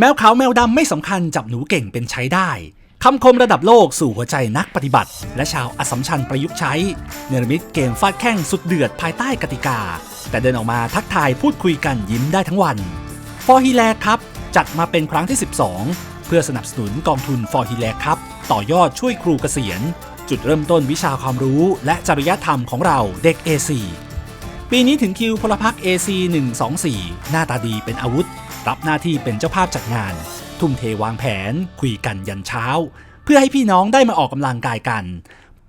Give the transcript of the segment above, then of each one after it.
แมวขาวแมวดำไม่สำคัญจับหนูเก่งเป็นใช้ได้คำคมระดับโลกสู่หัวใจนักปฏิบัติ และชาวอสัมชัญประยุกต์ใช้ เนรมิตเกมฟาดแข้งสุดเดือดภายใต้กติกา แต่เดินออกมาทักทายพูดคุยกันยิ้มได้ทั้งวันฟอร์ฮีแลครับจัดมาเป็นครั้งที่ 12 เพื่อสนับสนุนกองทุนฟอร์ฮีแลครับต่อยอดช่วยครูเกษียณ จุดเริ่มต้นวิชาความรู้ และจริยธรรมของเราเด็ก AC ปีนี้ถึงคิวพลพรรค AC 124 หน้าตาดีเป็นอาวุธ รับหน้าที่เป็นเจ้าภาพจัดงาน ทุ่มเทวางแผน คุยกันยันเช้า เพื่อให้พี่น้องได้มาออกกำลังกายกัน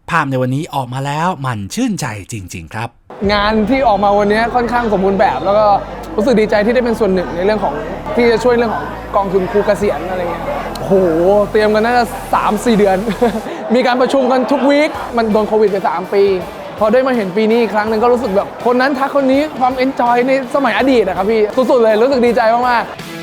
ภาพในวันนี้ออกมาแล้วมันชื่นใจจริง ๆ ครับ งานที่ออกมาวันนี้ค่อนข้างสมบูรณ์แบบ แล้วก็รู้สึกดีใจที่ได้เป็นส่วนหนึ่งในเรื่องของที่จะช่วยเรื่องของกองทุนครูเกษียณอะไรเงี้ยโอ้โหเตรียมกันน่าจะ3 4 เดือน มีการประชุมกันทุกวีคมันโดนโควิดไป3ปี พอได้มาเห็นปีนี้อีกครั้งหนึ่งก็รู้สึกแบบคนนั้นทักคนนี้ความเอนจอยในสมัยอดีตนะครับพี่สุดๆเลยรู้สึกดีใจมากๆ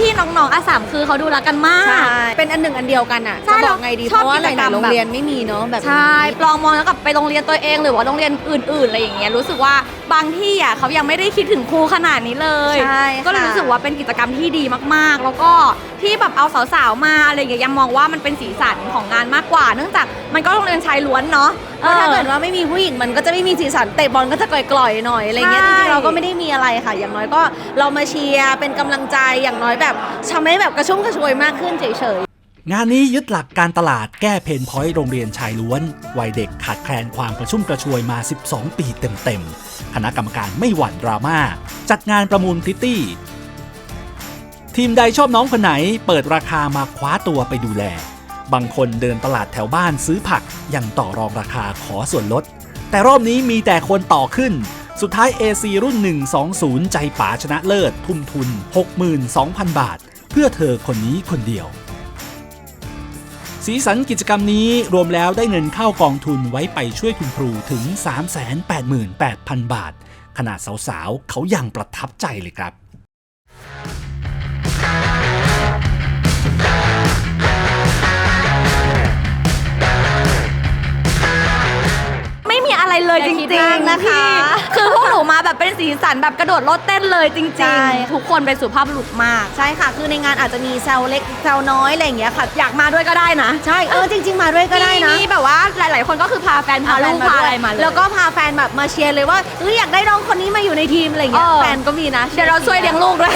พี่ๆน้องๆอาสามคือเขาดูรักกันมากใช่เป็นอันหนึ่งอันเดียวกันอะ ใช่จะบอกไงดีชอบเพราะว่าหกิจกรรลายม ๆโรงเรียนไม่มีเนาะแบบนี้ ใช่ลองมองแล้วกลับไปโรงเรียนตัวเองหรือว่าโรงเรียนอื่นๆอะไรอย่างเงี้ยรู้สึกว่าบางที่อะเขายังไม่ได้คิดถึงครูขนาดนี้เลยใช่ก็เลยค่ะ รู้สึกว่าเป็นกิจกรรมที่ดีมากๆ แล้วก็ที่แบบเอาสาวๆมาอะไรอย่างเงี้ยยังมองว่ามันเป็นสีสันของงานมากกว่า เนื่องจากมันก็โรงเรียนชายล้วนเนาะ เพราะถ้าเกิดว่าไม่มีผู้หญิงมันก็จะไม่มีสีสันเตะบอลก็จะกล่อยๆหน่อยอะไรเงี้ยใช่จริงๆเราก็ไม่ได้มีอะไรค่ะ อย่างน้อยก็เรามาเชียร์เป็นกำลังใจอย่างน้อยแบบทำให้แบบกระชุ่มกระชวยมากขึ้นเฉยๆ งานนี้ยึดหลักการตลาดแก้เพนพอยต์โรงเรียนชายล้วน วัยเด็กขาดแคลนความกระชุ่มกระชวยมา 12 ปีเต็มๆ คณะกรรมการไม่หวั่นดราม่า จัดงานประมูลพริตตี้ ทีมใดชอบน้องคนไหน เปิดราคามาคว้าตัวไปดูแล บางคนเดินตลาดแถวบ้านซื้อผักยังต่อรองราคาขอส่วนลด แต่รอบนี้มีแต่คนต่อขึ้น สุดท้าย AC รุ่น 120 ใจป๋าชนะเลิศ ทุ่มทุน 62,000 บาท เพื่อเธอคนนี้คนเดียว สีสันกิจกรรมนี้รวมแล้วได้เงินเข้ากองทุนไว้ไปช่วยคุณครูถึง 388,000 บาท ขนาดสาวๆ เขายังประทับใจเลยครับ เลยอย่าจคิริดงมากๆนะคะพี่คือพวกหนูมาแบบเป็นสีสันแบบกระโดดโลดเต้นเลยจริงใช่ๆทุกคนเป็นสุภาพบุรุษมาก ใช่ค่ะ คือในงานอาจจะมีแซวเล็กแซวน้อยอะไรอย่างเงี้ยค่ะ อยากมาด้วยก็ได้นะ ใช่ เออจริง ๆ มาด้วยก็ได้นะ มีแบบว่าหลาย ๆ คนก็คือพาแฟนพาลูกพาอะไรมาเลยแล้วก็พาแฟนแบบมาเชียร์เลยว่าเอยอยากได้น้องคนนี้มาอยู่ในทีมอะไรอย่างเงี้ยเออแฟนก็มีนะ เดี๋ยวเราช่วยเลี้ยงลูกด้วย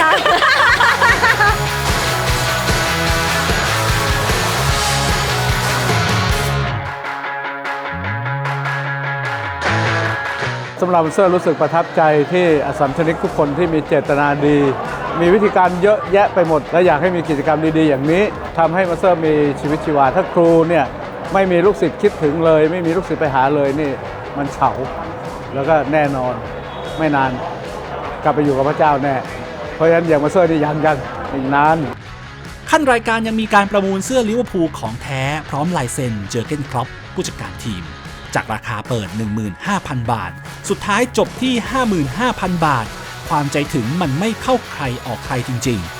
สำหรับเซอร์รู้สึกประทับใจที่อสัมชนิกทุกคนที่มีเจตนาดี มีวิธีการเยอะแยะไปหมด และอยากให้มีกิจกรรมดีๆ อย่างนี้ทำให้มาสเซอร์มีชีวิตชีวาถ้าครูเนี่ยไม่มีลูกศิษย์คิดถึงเลย ไม่มีลูกศิษย์ไปหาเลยนี่มันเฉาแล้วก็แน่นอนไม่นานกลับไปอยู่กับพระเจ้าแน่ เพราะฉะนั้นอย่างมาสเซอร์นี่ยังยังอีกนานขั้นรายการยังมีการประมูลเสื้อลิเวอร์พูลของแท้พร้อมลายเซ็นเจอร์เกนครอปผู้จัดการทีม จากราคาเปิด 15,000 บาท สุดท้ายจบที่ 55,000 บาท ความใจถึงมันไม่เข้าใครออกใครจริง ๆ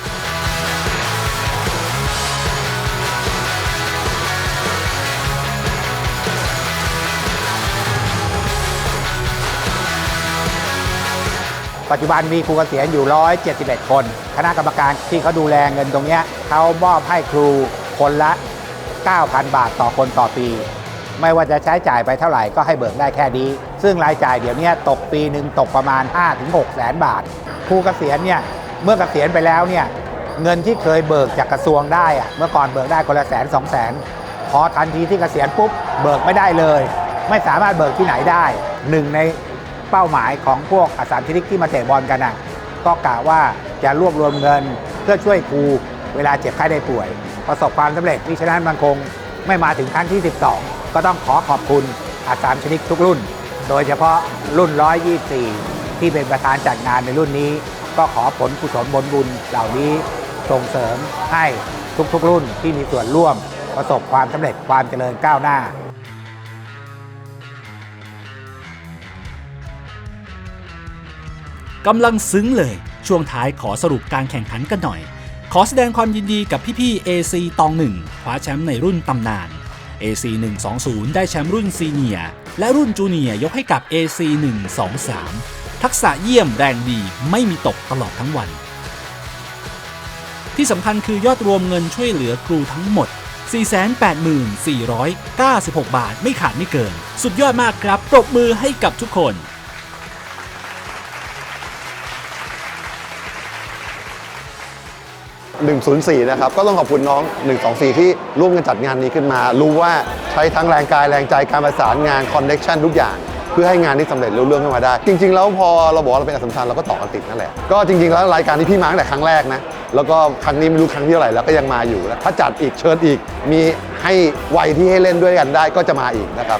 ปัจจุบันมีครูเกษียณอยู่ 171 คน คณะกรรมการที่เขาดูแลเงินตรงนี้เขามอบให้ครูคนละ 9,000 บาทต่อคนต่อปี ไม่ว่าจะใช้จ่ายไปเท่าไหร่ก็ให้เบิกได้แค่นี้ ซึ่งรายจ่ายเดี๋ยวนี้ตกปีหนึ่งตกประมาณ 5-6แสนบาทครูเกษียณเนี่ยเมื่อเกษียณไปแล้วเนี่ยเงินที่เคยเบิกจากกระทรวงได้อะเมื่อก่อนเบิกได้คนละแสนสองแสนพอทันทีที่เกษียณปุ๊บเบิกไม่ได้เลย ไม่สามารถเบิกที่ไหนได้หนึ่งในเป้าหมายของพวกอสสัมชินิกที่มาเตะบอลกันน่ะก็กะว่าจะรวบรวมเงินเพื่อช่วยครูเวลาเจ็บไข้ได้ป่วย ประสบความสำเร็จมิฉะนั้นมันคงไม่มาถึงขั้นที่ 12 ก็ต้องขอขอบคุณอาสามชนิดทุกรุ่น โดยเฉพาะรุ่น 124 ที่เป็นประธานจัดงานในรุ่นนี้ ก็ขอผลกุศลบนบุญเหล่านี้ส่งเสริมให้ทุกๆ รุ่นที่มีส่วนร่วมประสบความสำเร็จความเจริญก้าวหน้ากำลังซึ้งเลย ช่วงท้ายขอสรุปการแข่งขันกันหน่อย ขอแสดงความยินดีกับพี่ๆ AC ตองหนึ่งคว้าแชมป์ในรุ่นตำนาน AC 120 ได้แชมป์รุ่นซีเนียและรุ่นจูเนียยกให้กับ AC 123 ทักษะเยี่ยมแรงดีไม่มีตกตลอดทั้งวัน ที่สำคัญคือยอดรวมเงินช่วยเหลือครูทั้งหมด 484,496 บาทไม่ขาดไม่เกิน สุดยอดมากครับปรบมือให้กับทุกคน 104 นะครับ ก็ต้องขอบคุณน้อง 124 ที่ร่วมกันจัดงานนี้ขึ้นมา รู้ว่าใช้ทั้งแรงกายแรงใจการประสานงานคอนเน็ชันทุกอย่าง เพื่อให้งานนี้สำเร็จรุ่เรื่องขึ้นมาได้ จริง ๆ แล้วพอเราบอกว่าเราเป็นอสัมชัญเราก็ต่อกันติดนั่นแหละ ก็จริง ๆ แล้วรายการที่พี่มาตั้งแต่ครั้งแรกนะ แล้วก็ครั้งนี้ไม่รู้ครั้งที่เท่าไหร่แล้วก็ยังมาอยู่แล้วถ้าจัดอีกเชิญอีก มีให้วัยที่ให้เล่นด้วยกันได้ก็จะมาอีกนะครับ